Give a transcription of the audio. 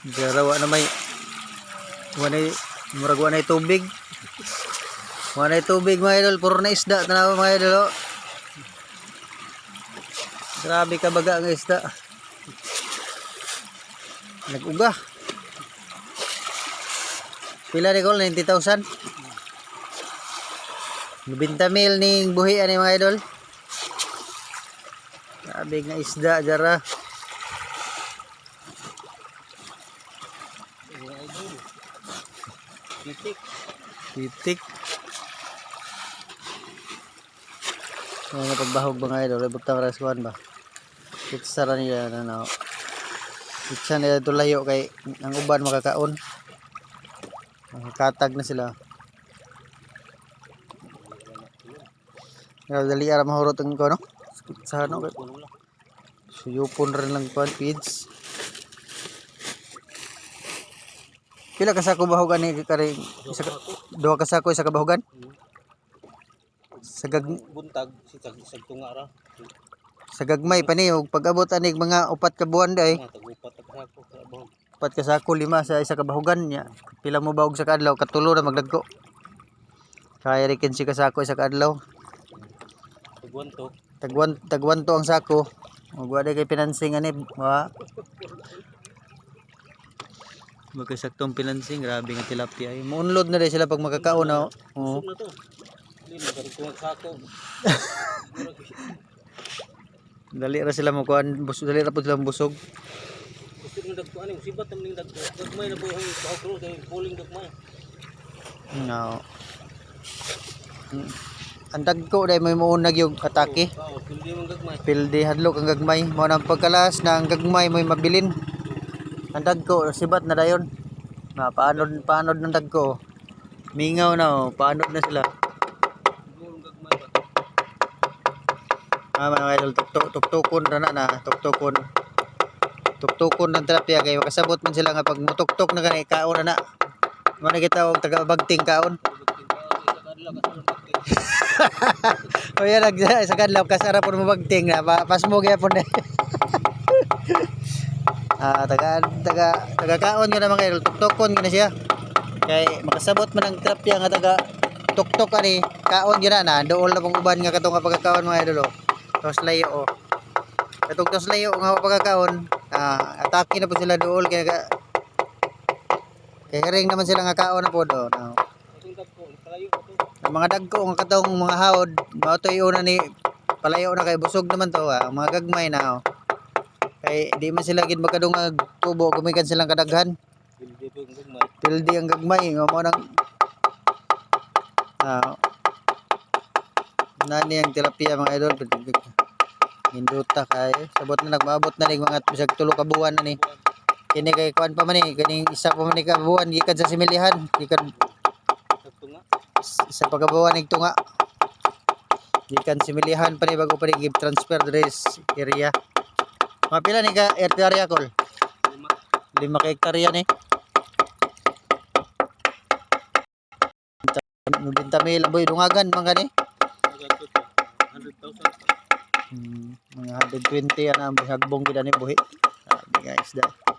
Garawa na may wanay murag wanay tubig. Wanay tubig mga idol, puro na isda tanawa mga idol. Oh. Grabe ka baga ang isda. Nag-uga. Pila ni Col? 90,000? 90 mil ning buhi ani mga idol. Grabe nga isda jara. Titik. Titik. Ano na pagbahog ba nga idol? Ibutang raswan ba? Pitsa ra niya na na. Pitsa nila ito layo kay ang uban makakaon. Makakatag na sila. Kaya dali ara mahurot ang ko no? Sa ano kay suyupon rin lang pa feeds. Pila ka sako bahogan ni kare isa ka, duha ka sako isa ka bahogan? Sa gag Buntag. Si tag isang tunga ra. sa gagmay pa ni ug pag-abot anig mga upat ka buwan day upat ka sako lima sa isa ka bahogan niya pila mo bahog sa kadlaw katulo na magdagko kaya rin si ka sako isa ka adlaw Taguan to. tagwan tagwan to ang sako ug wala kay financing ani wa Magkasaktong financing, grabe nga tilapia. ay. Muunlod na rin sila pag makakaon na. Oo. Magaling kung sako. Dali ra sila mo kuan, busog dali ra pud sila busog. Busog na dagko ani. Sibat ang ning dagko. Dagmay na buhay. Pao kro. Dahil puling dagmay. No. Mm. Ang dagko dai may muunag yung atake. Oo. Pildi hadlok ang gagmay. Mo nang pagkalas na ang gagmay may mabilin. Ang dagko sibat na dayon. Na paanod paanod ng dagko. Mingaw na oh, paanod na sila. Ah, mga idol, tuktok tuktukon na na, tuktukon. Tuktukon ng terapya kay makasabot man sila nga pag mutuktok na kanay kaon na na. Mo na kita og taga bagting kaon. O yan, nag, sa kadlaw, kasara po mo bagting na, pa, pasmo kaya po na. ah, taga, taga, taga kaon ka na mga idol, tuktukon ka na siya. Kay makasabot man ang trapya nga taga tuktok ani, kaon yun na dool na pong uban nga katong pagkakaon mga idol. Oh. Tos layo, oh. Katong tos layo nga pagkakaon, ah, atake na po sila dool, kaya ka, kaya ring naman sila nga kaon na po doon. Oh. Ang mga dagko nga katong mga haod, mao to una ni palayo na kay busog naman to ah. Ang mga gagmay na oh. Kay di man sila gid magkadungag tubo gumikan silang kadaghan. Pildi ang gagmay nga mo nang ah nani ang tilapia mga idol Hinduta kay sabot na nagmaabot na ning mga bisag tulo ka buwan na ni. Kini kay kuan pa man ni kini isa pa man ni ka buwan gikan sa similihan gikan sa pagabawa ng tunga gikan similihan pa ni bago pa ni give transfer dres area mga pila ni ka area call lima ka hektarya ni Nubinta may laboy dungagan mga ni hmm, mga 120 ana ang hagbong gida ni buhi ah, guys da